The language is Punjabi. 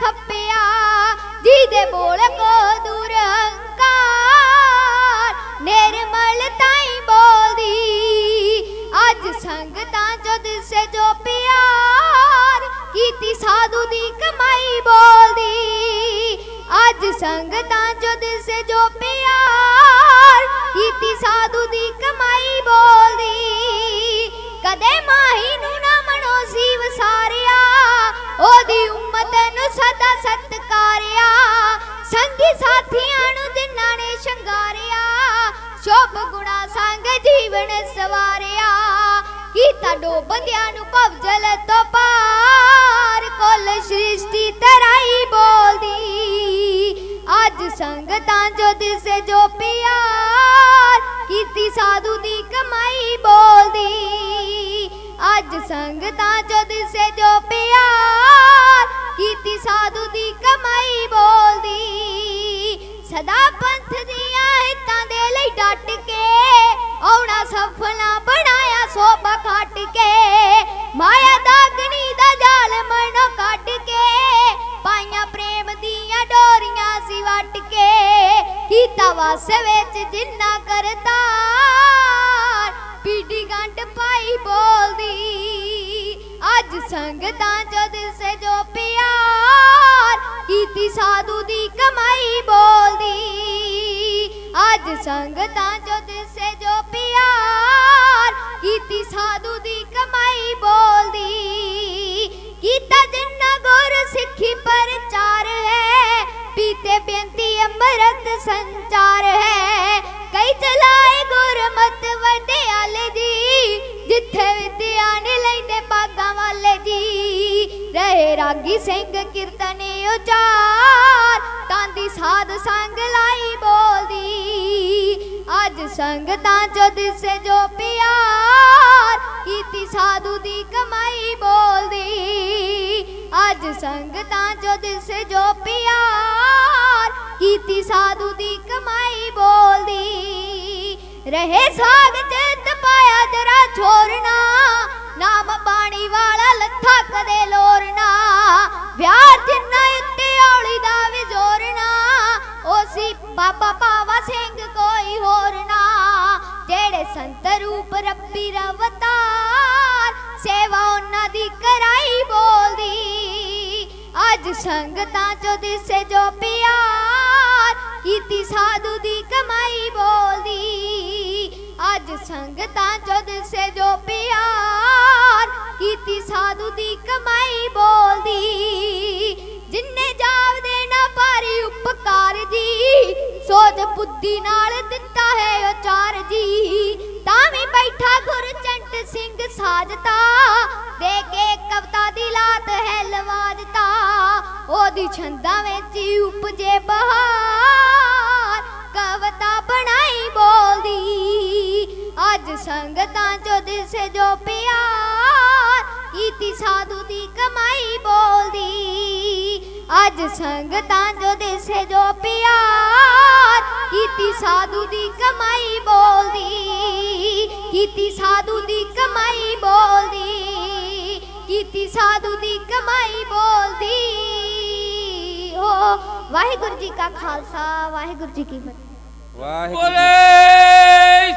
ਖੱਪਿਆ, ਜਿਹਦੇ ਬੋਲ ਕੋ ਦੂਰ ਹੰਕਾਰ ਨਿਰਮਲ ਤਾਈ ਬੋਲਦੀ, ਅੱਜ ਸੰਗਤਾਂ ਚੋਂ ਦਿਸੇ ਜੋ ਪਿਆਰ ਕੀਤੀ ਸਾਧੂ ਦੀ ਕਮਾਈ ਬੋਲਦੀ, ਅੱਜ ਸੰਗਤਾਂ ਚੋਂ ਦਿਸੇ ਜੋ ਪਿਆਰ ਕੀਤੀ ਸਾਧੂ ਦੀ ਕਮਾਈ ਬੋਲਦੀ। ਸਤਕਾਰਿਆ ਸੰਗੀ ਸਾਥੀਆਂ ਨੂੰ ਜਿਨ੍ਹਾਂ ਨੇ ਸ਼ੰਗਾਰਿਆ, ਸ਼ੋਭ ਗੁਣਾ ਸੰਗ ਜੀਵਨ ਸਵਾਰਿਆ। ਕੀਤਾ ਡੋਬੰਦਿਆਂ ਨੂੰ ਭਵਜਲ ਤੋਂ ਪਾਰ, ਕੁੱਲ ਸ੍ਰਿਸ਼ਟੀ ਤਰਾਈ ਬੋਲਦੀ। ਅੱਜ ਸੰਗਤਾਂ ਜੋ ਦਿਸੇ ਜੋ ਪਿਆਰ, ਕੀਤੀ ਸਾਧੂ ਦੀ ਕਮਾਈ ਬੋਲਦੀ। ਅੱਜ ਸੰਗਤਾਂ ਜੋ ਦਿਸੇ ਜੋ ਪਿਆਰ ਸਦਾ ਪੰਥ ਦੀਆਂ ਹਿੱਤਾਂ ਦੇ ਲਈ ਡਟ ਕੇ ਆਉਣਾ ਸਫਲਾ ਬਣਾਇਆ ਸੋਭਾ ਖੱਟ ਕੇ। ਮਾਇਆ ਦਾਗਣੀ ਦਾ ਜਾਲ ਮਨੋਂ ਕੱਢ ਕੇ, ਪਾਈਆਂ ਪ੍ਰੇਮ ਦੀਆਂ ਡੋਰੀਆਂ ਸੀ ਵੱਟ ਕੇ। ਕੀਤਾ ਵਸ ਵਿੱਚ ਜਿੰਨਾ ਕਰਤਾਰ ਪੀੜੀ ਗੰਢ ਪਾਈ ਬੋਲਦੀ। ਅੱਜ ਸੰਗਤਾਂ ਚ ਦਿਸੇ ਜੋ ਪਿਆਰ ਕੀਤੀ ਸਾਧੂ ਦੀ ਕਮਾਈ ਬੋਲਦੀ। ਅੱਜ ਸੰਗਤਾਂ ਚ ਦਿਸੇ ਜੋ ਪਿਆਰ ਕੀਤੀ ਸਾਧੂ ਦੀ ਕਮਾਈ ਬੋਲਦੀ। ਕੀਤਾ ਜਿੰਨਾ ਗੁਰ ਸਿੱਖੀ ਪ੍ਰਚਾਰ ਹੈ, ਪੀਤੇ ਬੇਨਤੀ ਅੰਮ੍ਰਿਤ ਸੰਚਾਰ ਹੈ। ਕਈ ਚਲਾਏ ਗੁਰਮਤ ਵਡਿਆਲੇ ਜੀ, ਜਿੱਥੇ ਵਿਦਿਆ ਨੇ ਲੈਂਦੇ ਬਾਗਾਂ ਵਾਲੇ ਜੀ। ਰਹੇ ਰਾਗੀ ਸਿੰਘ ਕੀਰਤਨ ਉਚਾਰ ਤਾਂ ਦੀ ਸਾਧ ਸੰਗ ਲਾਈ ਬੋਲਦੀ। ਅੱਜ ਸੰਗਤਾਂ ਚ ਦਿਸੇ ਜੋ ਪਿਆਰ, ਕੀਤੀ ਸਾਧੂ ਦੀ ਕਮਾਈ ਬੋਲਦੀ। ਅੱਜ ਸੰਗਤਾਂ ਚ ਦਿਸੇ ਜੋ ਪਿਆਰ, ਕੀਤੀ ਸਾਧੂ ਦੀ ਕਮਾਈ ਬੋਲਦੀ। ਰਹੇ ਸਾਗ ਚਿੱਤ ਪਾਇਆ ਜਰਾ ਛੋਰਨਾ, ਨਾਮ ਬਾਣੀ ਵਾਲਾ ਲੱਥਾ ਬਾਬਾ ਪਾਵਾ ਸਿੰਘ ਕੋਈ ਹੋਰ ਨਾ। ਜਿਹੜੇ ਸੰਤ ਰੂਪ ਰੱਬੀ ਰਵਤਾਰ, ਸੇਵਾ ਉਹਨਾਂ ਦੀ ਕਰਾਈ ਬੋਲਦੀ। ਅੱਜ ਸੰਗਤਾਂ ਚੋਂ ਦਿਸੇ ਜੋ ਪਿਆਰ, ਕੀਤੀ ਸਾਧੂ ਦੀ ਕਮਾਈ ਬੋਲਦੀ। ਅੱਜ ਸੰਗਤਾਂ ਚੋਂ ਦਿਸੇ ਜੋ ਪਿਆਰ, ਕੀਤੀ ਸਾਧੂ ਦੀ ਕਮਾਈ ਬੋਲਦੀ। ਬੁੱਧੀ ਨਾਲ ਦਿੱਤਾ ਹੈ ਉਚਾਰ ਜੀ। ਤਾਂ ਵੀ ਬੈਠਾ ਗੁਰਚੰਟ ਸਿੰਘ ਸਾਜਤਾ। ਦੇ ਕੇ ਕਵਤਾ ਦੀ ਲਾਤ ਹੈ ਲਵਾਜਤਾ। ਉਹਦੀ ਛੰਦਾਂ ਵਿੱਚ ਉਪਜੇ ਬਹਾਰ। ਕਵਤਾ ਬਣਾਈ ਬੋਲਦੀ, ਅੱਜ ਸੰਗਤਾਂ ਚੋਂ ਦਿਸੇ ਜੋ ਪਿਆਰ ਕੀਤੀ ਸਾਧੂ ਦੀ ਕਮਾਈ ਬੋਲਦੀ, ਅੱਜ ਸੰਗਤਾਂ ਜੋ ਦਿਸੇ ਜੋ ਪਿਆਰ। ਕੀਤੀ ਸਾਧੂ ਦੀ ਕਮਾਈ ਬੋਲਦੀ ਕੀਤੀ ਸਾਧੂ ਦੀ ਕਮਾਈ ਬੋਲਦੀ ਕੀਤੀ ਸਾਧੂ ਦੀ ਕਮਾਈ ਬੋਲਦੀ। ਓ ਵਾਹਿਗੁਰੂ ਜੀ ਕਾ ਖਾਲਸਾ ਵਾਹਿਗੁਰੂ ਜੀ ਕੀ ਫਤਿਹ। ਵਾਹਿਗੁਰੂ ਬੋਲੇ